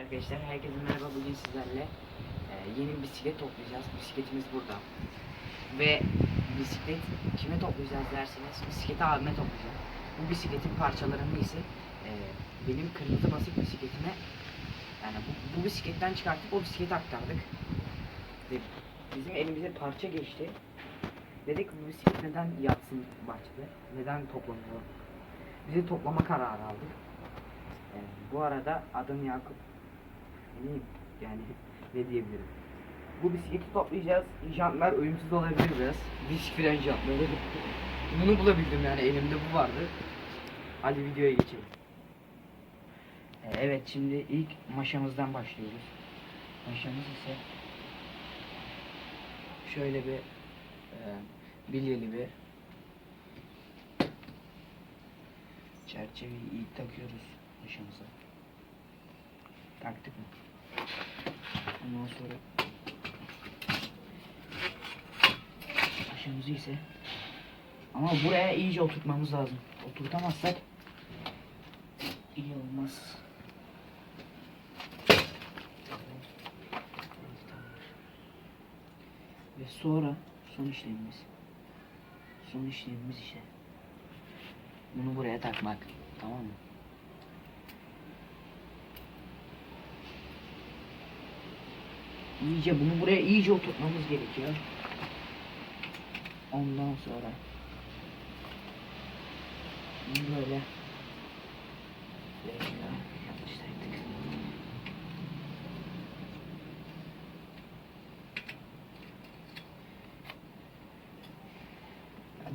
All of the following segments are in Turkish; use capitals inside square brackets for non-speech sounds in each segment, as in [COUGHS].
Arkadaşlar herkese merhaba bugün sizlerle e, yeni bir bisiklet toplayacağız. Bisikletimiz burada. Ve bisiklet kime toplayacağız derseniz bisikleti abime toplayacağım. Bu bisikletin parçalarını ise e, benim kırmızı basık bisikletime yani bu, bu bisikletten çıkartıp o bisiklete aktardık. Bizim elimize parça geçti. Dedik bu bisiklet neden yatsın bahçede? Neden toplanıyor? Bizi toplama kararı aldık. E, bu arada adım Yakup. Yani [LAUGHS] ne diyebilirim? Bu bisikleti toplayacağız. Jantlar uyumsuz olabilir biraz. Disk fren jantları. [LAUGHS] Bunu bulabildim yani elimde bu vardı. Hadi videoya geçelim. Ee, evet şimdi ilk maşamızdan başlıyoruz. Maşamız ise şöyle bir e, bilyeli bir çerçeveyi ilk takıyoruz maşamıza. Taktık mı? Ondan sonra aşımızı ise ama buraya iyice oturtmamız lazım. Oturtamazsak iyi olmaz. Ve sonra son işlemimiz. Son işlemimiz işte. Bunu buraya takmak. Tamam mı? İyice bunu buraya iyice oturtmamız gerekiyor. Ondan sonra böyle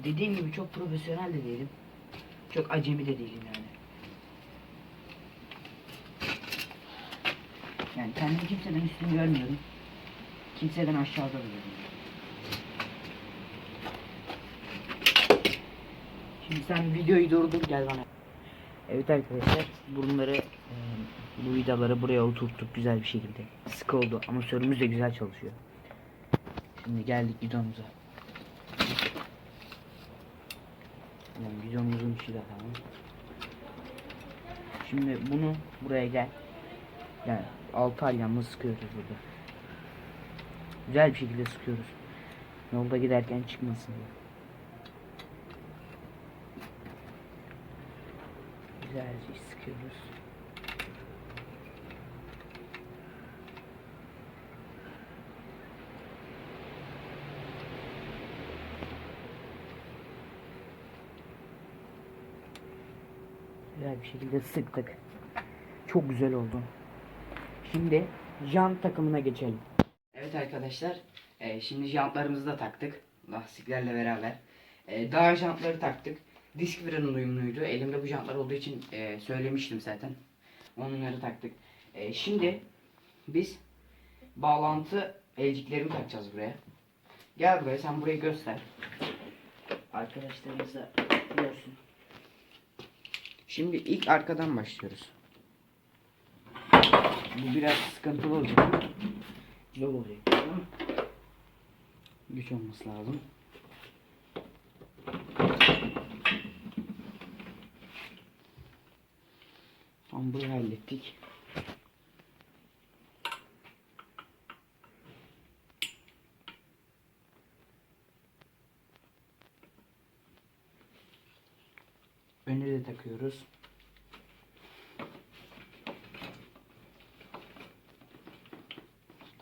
Dediğim gibi çok profesyonel de değilim. Çok acemi de değilim yani. Yani kendimi kimseden üstün görmüyorum. Kimseden aşağıda duruyorum. Şimdi sen videoyu durdur gel bana. Evet arkadaşlar bunları e, bu vidaları buraya oturttuk güzel bir şekilde. Sık oldu ama sörümüz de güzel çalışıyor. Şimdi geldik videomuza. Yani videomuzun içi de tamam. Şimdi bunu buraya gel. Yani altı alyamla sıkıyoruz burada. Güzel bir şekilde sıkıyoruz. Yolda giderken çıkmasın diye. Güzelce sıkıyoruz. Güzel bir şekilde sıktık. Çok güzel oldu. Şimdi jant takımına geçelim. Evet arkadaşlar, e, şimdi jantlarımızı da taktık. Lastiklerle beraber. E, daha jantları taktık. Disk fren uyumluydu. Elimde bu jantlar olduğu için e, söylemiştim zaten. Onları taktık. E, şimdi biz bağlantı elciklerini takacağız buraya. Gel buraya sen burayı göster. Arkadaşlarımız da görsün. Şimdi ilk arkadan başlıyoruz. Bu biraz sıkıntılı olacak. Zor olacak. Güç olması lazım. Tam burayı hallettik. Önü de takıyoruz.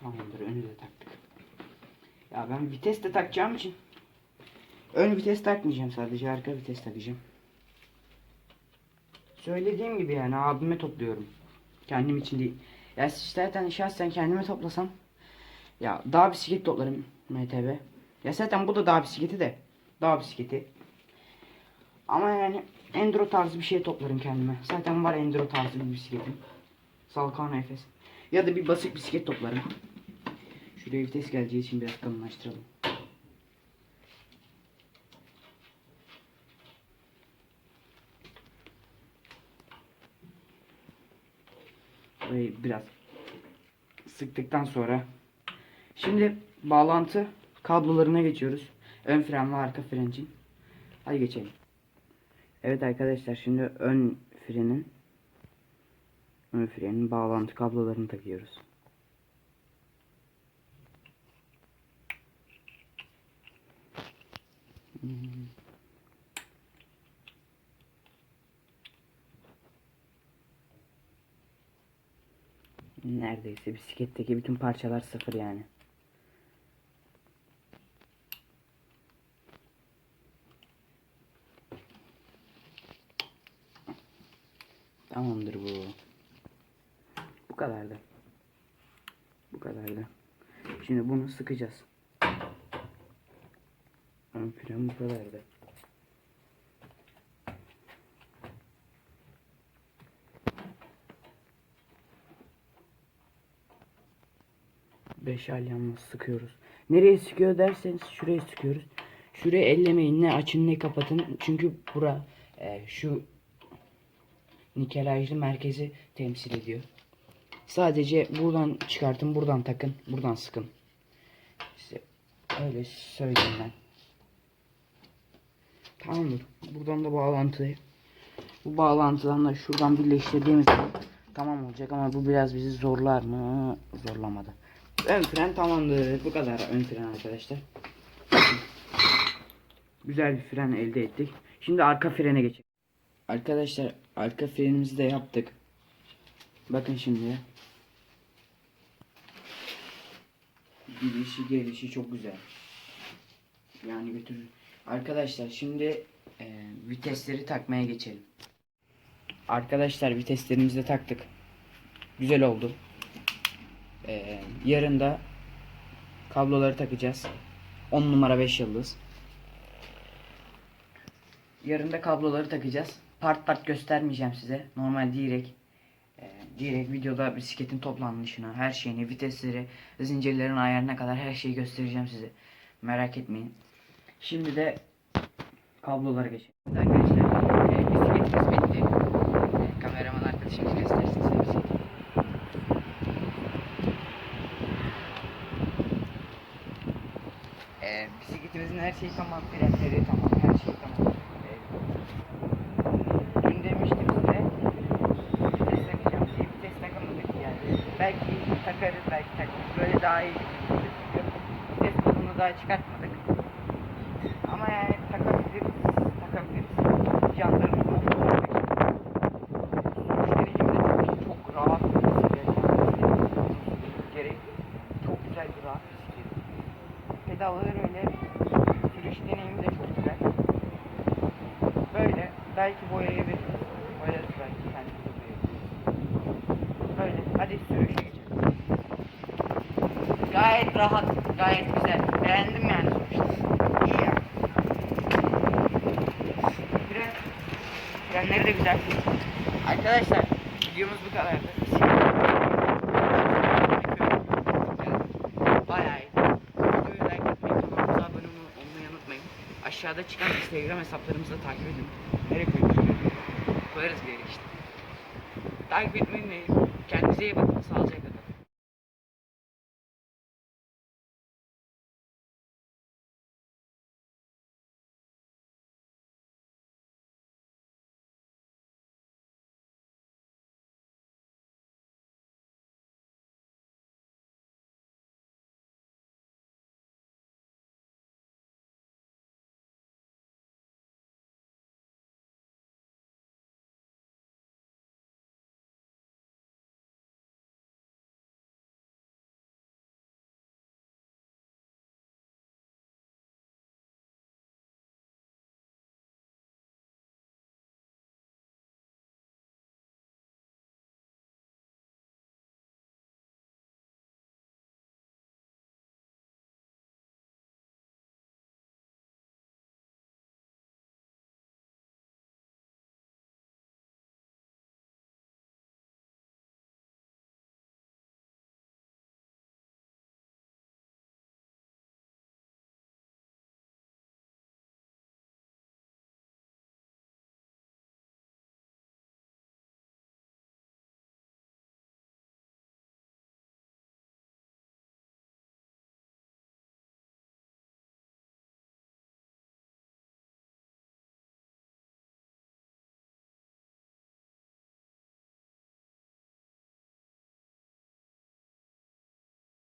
Tamamdır önü de taktık. Ya ben vites de takacağım için ön vites takmayacağım sadece arka vites takacağım. Söylediğim gibi yani abime topluyorum. Kendim için değil. Ya zaten şahsen kendime toplasam ya dağ bisiklet toplarım MTB. Ya zaten bu da dağ bisikleti de. Dağ bisikleti. Ama yani enduro tarzı bir şey toplarım kendime. Zaten var enduro tarzı bir bisikletim. Salkano Efes. Ya da bir basit bisiklet toplarım. Şuraya vites geleceği için biraz kalınlaştıralım. Burayı biraz sıktıktan sonra şimdi bağlantı kablolarına geçiyoruz. Ön fren ve arka fren için. Hadi geçelim. Evet arkadaşlar şimdi ön frenin ön frenin bağlantı kablolarını takıyoruz. Hmm. Neredeyse bisikletteki bütün parçalar sıfır yani. Tamamdır bu. Bu kadardı. Bu kadardı. Şimdi bunu sıkacağız. Ön plan bu kadardı. Beş alyanla sıkıyoruz. Nereye sıkıyor derseniz şuraya sıkıyoruz. Şurayı ellemeyin ne açın ne kapatın. Çünkü bura e, şu nikelajlı merkezi temsil ediyor. Sadece buradan çıkartın, buradan takın, buradan sıkın. Size öyle söyleyeyim ben. Tamamdır. Buradan da bağlantı. Bu bağlantıdan da şuradan birleştirdiğimiz tamam olacak ama bu biraz bizi zorlar mı? Zorlamadı. Ön fren tamamdır. Bu kadar ön fren arkadaşlar. [COUGHS] Güzel bir fren elde ettik. Şimdi arka frene geçelim. Arkadaşlar arka frenimizi de yaptık. Bakın şimdi. Gidişi gelişi çok güzel. Yani götürür. Arkadaşlar şimdi e, vitesleri takmaya geçelim. Arkadaşlar viteslerimizi de taktık. Güzel oldu. E, yarın da kabloları takacağız. 10 numara 5 yıldız. Yarın da kabloları takacağız. Part part göstermeyeceğim size. Normal direkt e, direkt videoda bisikletin toplanmışını, her şeyini, vitesleri, zincirlerin ayarına kadar her şeyi göstereceğim size. Merak etmeyin. Şimdi de kablolara geçelim. Arkadaşlar e, bisikletimiz bitti. E, kameraman arkadaşımız göstersin size bisikleti. E, bisikletimizin her şeyi tamam, frenleri tamam, her şey tamam. E, dün demiştim size vites takacağım diye vites takamadık yani. Belki takarız, belki takmayız. Böyle daha iyi gözüküyor. Vites daha çıkartmadık. Ama yani takabiliriz, takabiliriz. Jantlarımız bozulmamak için. Sürüş derecemi de çok çok rahat bir bisiklet. Gerek çok güzel bir rahat bisiklet. Pedalları öyle, sürüş deneyimi de çok güzel. Böyle, belki boyayabiliriz. Boyarız belki kendimize boyarız. Böyle, hadi geçelim. Gayet rahat, gayet güzel. Beğendim yani sonuçta. İyi ya. Fren, frenleri de güzel. Arkadaşlar, videomuz bu kadardı. Bayağı iyi. Videoyu like etmeyi, kanalımıza abone olmayı unutmayın. Aşağıda çıkan Instagram hesaplarımızı da takip edin. Nereye koyuyoruz? Koyarız bir yere işte. Takip etmeyi unutmayın. Kendinize iyi bakın. Sağlıcakla.